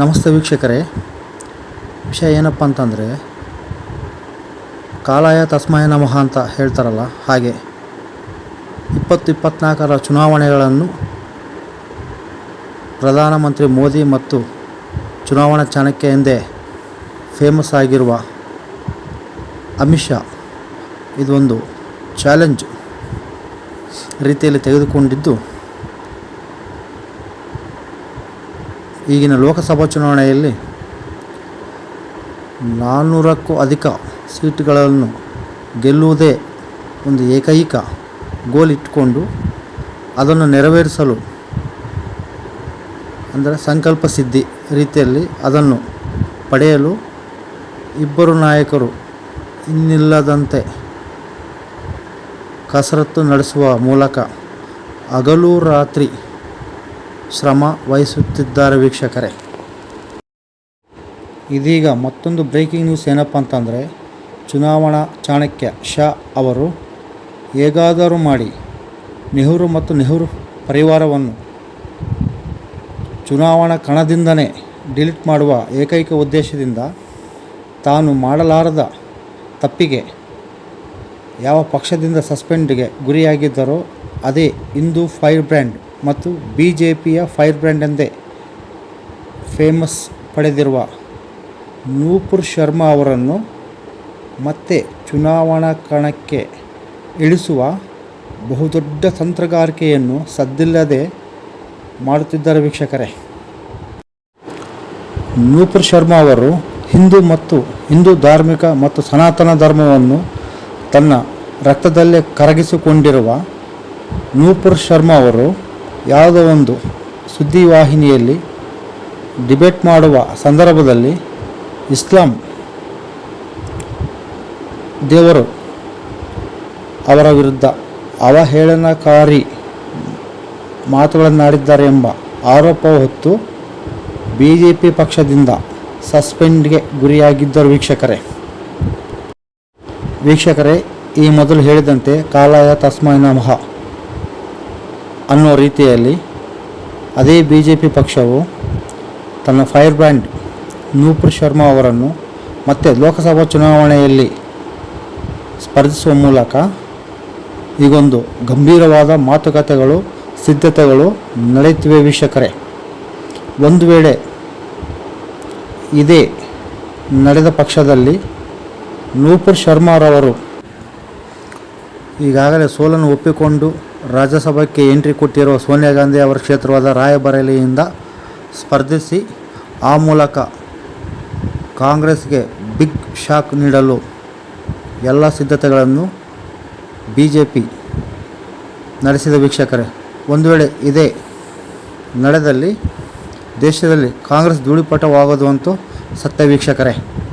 ನಮಸ್ತೆ ವೀಕ್ಷಕರೇ. ವಿಷಯ ಏನಪ್ಪ ಅಂತಂದರೆ, ಕಾಲಾಯ ತಸ್ಮಾಯ ನಮಃ ಅಂತ ಹೇಳ್ತಾರಲ್ಲ, ಹಾಗೆ ಇಪ್ಪತ್ತು ಇಪ್ಪತ್ನಾಲ್ಕರ ಚುನಾವಣೆಗಳನ್ನು ಪ್ರಧಾನಮಂತ್ರಿ ಮೋದಿ ಮತ್ತು ಚುನಾವಣಾ ಚಾಣಕ್ಯ ಎಂದೇ ಫೇಮಸ್ ಆಗಿರುವ ಅಮಿತ್ ಶಾ ಇದೊಂದು ಚಾಲೆಂಜ್ ರೀತಿಯಲ್ಲಿ ತೆಗೆದುಕೊಂಡಿದ್ದು ಈಗಿನ ಲೋಕಸಭಾ ಚುನಾವಣೆಯಲ್ಲಿ ನಾನ್ನೂರಕ್ಕೂ ಅಧಿಕ ಸೀಟುಗಳನ್ನು ಗೆಲ್ಲುವುದೇ ಒಂದು ಏಕೈಕ ಗೋಲ್ ಇಟ್ಟುಕೊಂಡು ಅದನ್ನು ನೆರವೇರಿಸಲು ಅಂದರೆ ಸಂಕಲ್ಪ ಸಿದ್ಧಿ ರೀತಿಯಲ್ಲಿ ಅದನ್ನು ಪಡೆಯಲು ಇಬ್ಬರು ನಾಯಕರು ಇನ್ನಿಲ್ಲದಂತೆ ಕಸರತ್ತು ನಡೆಸುವ ಮೂಲಕ ಹಗಲು ರಾತ್ರಿ ಶ್ರಮ ವಹಿಸುತ್ತಿದ್ದಾರೆ ವೀಕ್ಷಕರೇ. ಇದೀಗ ಮತ್ತೊಂದು ಬ್ರೇಕಿಂಗ್ ನ್ಯೂಸ್ ಏನಪ್ಪ ಅಂತಂದರೆ, ಚುನಾವಣಾ ಚಾಣಕ್ಯ ಶಾ ಅವರು ಹೇಗಾದರೂ ಮಾಡಿ ನೆಹರು ಮತ್ತು ನೆಹರು ಪರಿವಾರವನ್ನು ಚುನಾವಣಾ ಕಣದಿಂದನೇ ಡಿಲೀಟ್ ಮಾಡುವ ಏಕೈಕ ಉದ್ದೇಶದಿಂದ ತಾನು ಮಾಡಲಾರದ ತಪ್ಪಿಗೆ ಯಾವ ಪಕ್ಷದಿಂದ ಸಸ್ಪೆಂಡ್ಗೆ ಗುರಿಯಾಗಿದ್ದರೋ, ಅದೇ ಇಂದು ಫೈರ್ ಬ್ರ್ಯಾಂಡ್ ಮತ್ತು ಬಿ ಜೆ ಪಿಯ ಫೈರ್ ಬ್ರ್ಯಾಂಡ್ ಎಂದೇ ಫೇಮಸ್ ಪಡೆದಿರುವ ನೂಪುರ್ ಶರ್ಮಾ ಅವರನ್ನು ಮತ್ತೆ ಚುನಾವಣಾ ಕಣಕ್ಕೆ ಇಳಿಸುವ ಬಹುದೊಡ್ಡ ತಂತ್ರಗಾರಿಕೆಯನ್ನು ಸದ್ದಿಲ್ಲದೆ ಮಾಡುತ್ತಿದ್ದಾರೆ ವೀಕ್ಷಕರೇ. ನೂಪುರ್ ಶರ್ಮಾ ಅವರು ಹಿಂದೂ ಮತ್ತು ಹಿಂದೂ ಧಾರ್ಮಿಕ ಮತ್ತು ಸನಾತನ ಧರ್ಮವನ್ನು ತನ್ನ ರಕ್ತದಲ್ಲೇ ಕರಗಿಸಿಕೊಂಡಿರುವ ನೂಪುರ್ ಶರ್ಮಾ ಅವರು ಯಾವುದೋ ಒಂದು ಸುದ್ದಿವಾಹಿನಿಯಲ್ಲಿ ಡಿಬೇಟ್ ಮಾಡುವ ಸಂದರ್ಭದಲ್ಲಿ ಇಸ್ಲಾಂ ದೇವರು ಅವರ ವಿರುದ್ಧ ಅವಹೇಳನಕಾರಿ ಮಾತುಗಳನ್ನಾಡಿದ್ದಾರೆ ಎಂಬ ಆರೋಪ ಹೊತ್ತು ಬಿ ಜೆ ಪಿ ಪಕ್ಷದಿಂದ ಸಸ್ಪೆಂಡ್ಗೆ ಗುರಿಯಾಗಿದ್ದರು ವೀಕ್ಷಕರೇ. ವೀಕ್ಷಕರೇ, ಈ ಮೊದಲು ಹೇಳಿದಂತೆ ಕಾಲಾಯ ತಸ್ಮೈ ನಮಃ. ಅನ್ನೋ ರೀತಿಯಲ್ಲಿ ಅದೇ ಬಿ ಜೆ ಪಿ ಪಕ್ಷವು ತನ್ನ ಫೈರ್ ಬ್ರ್ಯಾಂಡ್ ನೂಪುರ್ ಶರ್ಮಾ ಅವರನ್ನು ಮತ್ತೆ ಲೋಕಸಭಾ ಚುನಾವಣೆಯಲ್ಲಿ ಸ್ಪರ್ಧಿಸುವ ಮೂಲಕ ಈಗೊಂದು ಗಂಭೀರವಾದ ಮಾತುಕತೆಗಳು, ಸಿದ್ಧತೆಗಳು ನಡೆಯುತ್ತಿವೆ ವೀಕ್ಷಕರೇ. ಒಂದು ವೇಳೆ ಇದೇ ನಡೆದ ಪಕ್ಷದಲ್ಲಿ ನೂಪುರ್ ಶರ್ಮಾರವರು ಈಗಾಗಲೇ ಸೋಲನ್ನು ಒಪ್ಪಿಕೊಂಡು ರಾಜ್ಯಸಭೆಗೆ ಎಂಟ್ರಿ ಕೊಟ್ಟಿರುವ ಸೋನಿಯಾ ಗಾಂಧಿ ಅವರ ಕ್ಷೇತ್ರವಾದ ರಾಯಬರೇಲಿಯಿಂದ ಸ್ಪರ್ಧಿಸಿ, ಆ ಮೂಲಕ ಕಾಂಗ್ರೆಸ್ಗೆ ಬಿಗ್ ಶಾಕ್ ನೀಡಲು ಎಲ್ಲ ಸಿದ್ಧತೆಗಳನ್ನು ಬಿ ಜೆ ಪಿ ನಡೆಸಿದ ವೀಕ್ಷಕರೇ. ಒಂದು ವೇಳೆ ಇದೇ ನಡೆದಲ್ಲಿ ದೇಶದಲ್ಲಿ ಕಾಂಗ್ರೆಸ್ ಧೂಳಿಪಟವಾಗೋದು ಅಂತೂ ಸತ್ಯ ವೀಕ್ಷಕರೇ.